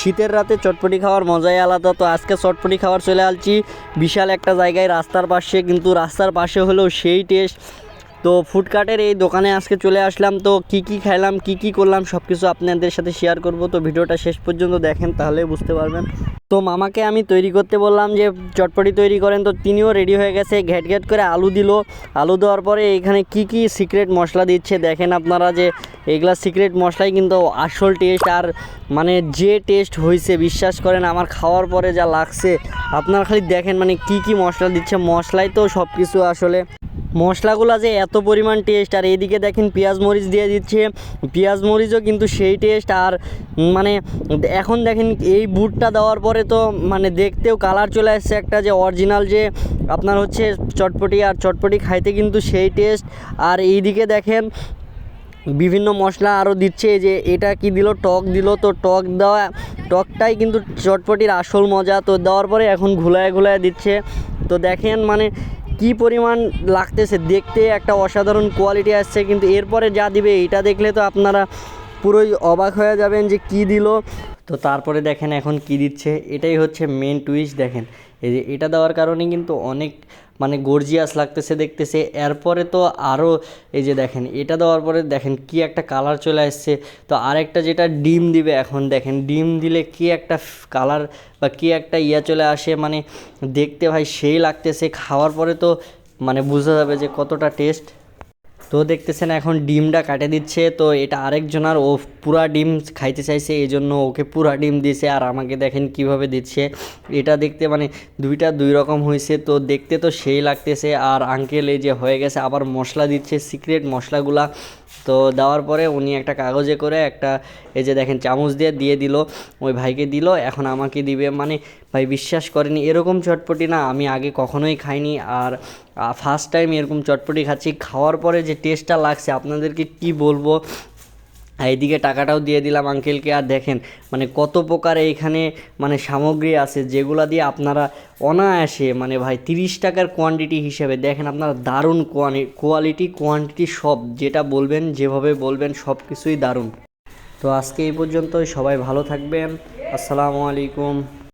শীতের রাতে চটপটি খাওয়ার মজাই আলাদা। তো আজকে চটপটি খাওয়ার চলে আসছি বিশাল একটা জায়গায় রাস্তার পাশে, কিন্তু রাস্তার পাশে হলেও সেই টেস্ট তো ফুডকার্টের এই দোকানে আজকে চলে আসলাম। তো কি কি খাইলাম, কি কি করলাম সব কিছু আপনাদের সাথে শেয়ার করব। তো ভিডিওটা শেষ পর্যন্ত দেখেন, তাহলে বুঝতে পারবেন। তো মামাকে আমি তৈরি করতে বললাম যে, চটপটি তৈরি করেন। তো তিনিও রেডি হয়ে গেছে, ঘ্যাট ঘ্যাট করে আলু দিল। আলু দেওয়ার পরে এখানে কি কি সিক্রেট মশলা দিচ্ছে দেখেন আপনারা যে, এগুলা সিক্রেট মশলাই কিন্তু আসল টেস্ট আর মানে যে টেস্ট হয়েছে বিশ্বাস করেন আমার খাওয়ার পরে যা লাগছে, আপনারা খালি দেখেন মানে কি কি মশলা দিচ্ছে। মশলাই তো সব কিছু আসলে। মশলাগুলো যে এত পরিমাণ টেস্ট আর এইদিকে দেখেন পেঁয়াজ মরিচ দিয়ে দিচ্ছে। পেঁয়াজ মরিচও কিন্তু সেই টেস্ট আর মানে এখন দেখেন এই বুটটা দেওয়ার পরে তো মানে দেখতেও কালার চলে আসছে একটা যে অরিজিনাল যে আপনার হচ্ছে চটপটি, আর চটপটি খাইতে কিন্তু সেই টেস্ট আর এইদিকে দেখেন বিভিন্ন মশলা আরও দিচ্ছে যে এটা কি দিল, টক দিল। তো টক দেওয়া, টকটাই কিন্তু চটপটির আসল মজা। তো দেওয়ার পরে এখন ঘুলায় ঘুলায় দিচ্ছে। তো দেখেন মানে কি পরিমাণ লাগতেছে দেখতে, একটা অসাধারণ কোয়ালিটি আসছে, কিন্তু এরপরে যা দিবে এটা দেখলে তো আপনারা পুরোই অবাক হয়ে যাবেন যে কি দিল। তো তারপরে দেখেন এখন কি দিচ্ছে, এটাই হচ্ছে মেন টুইস্ট দেখেন। এই যে এটা দেওয়ার কারণে কিন্তু অনেক মানে গর্জিয়াস লাগতেছে, দেখতেছে। এরপরে তো আরও এই যে দেখেন, এটা দেওয়ার পরে দেখেন কি একটা কালার চলে আসছে। তো আরেকটা যেটা ডিম দিবে এখন, দেখেন, ডিম দিলে কি একটা কালার বা কি একটা ইয়া চলে আসে মানে দেখতে ভাই সেই লাগতেছে। খাওয়ার পরে তো মানে বোঝা যাবে যে কতটা টেস্ট তো দেখতেছেন এখন ডিমটা কাটে দিচ্ছে, তো এটা আরেকজনার ও পুরা ডিম খাইতে চাইছে এই জন্য ওকে পুরা ডিম দিছে আর আমাকে দেখেন কীভাবে দিচ্ছে। এটা দেখতে মানে দুইটা দুই রকম হয়েছে, তো দেখতে তো সেই লাগতেছে। আর আঙ্কেল এই যে হয়ে গেছে, আবার মশলা দিচ্ছে সিক্রেট মশলাগুলা। তো দেওয়ার পরে উনি একটা কাগজে করে একটা, এই যে দেখেন চামচ দিয়ে দিয়ে দিল। ওই ভাইকে দিল, এখন আমাকে দিবে। মানে ভাই বিশ্বাস করেনি, এরকম চটপটি না আমি আগে কখনোই খাইনি। আর ফার্স্ট টাইম এরকম চটপটি খাচ্ছি। খাওয়ার পরে যে টেস্টটা লাগছে, আপনাদেরকে কি বলব? আর এদিকে টাকাটাও দিয়ে দিলাম আঙ্কেলকে আর দেখেন মানে কত প্রকার এইখানে মানে সামগ্রী আছে, যেগুলা দিয়ে আপনারা অনায়াসে মানে ভাই, তিরিশ টাকার কোয়ান্টিটি হিসেবে, দেখেন আপনারা দারুণ কোয়ালিটি কোয়ান্টিটি সব, যেটা বলবেন, যেভাবে বলবেন সব কিছুই দারুণ। তো আজকে এই পর্যন্তই, সবাই ভালো থাকবেন। আসসালামু আলাইকুম।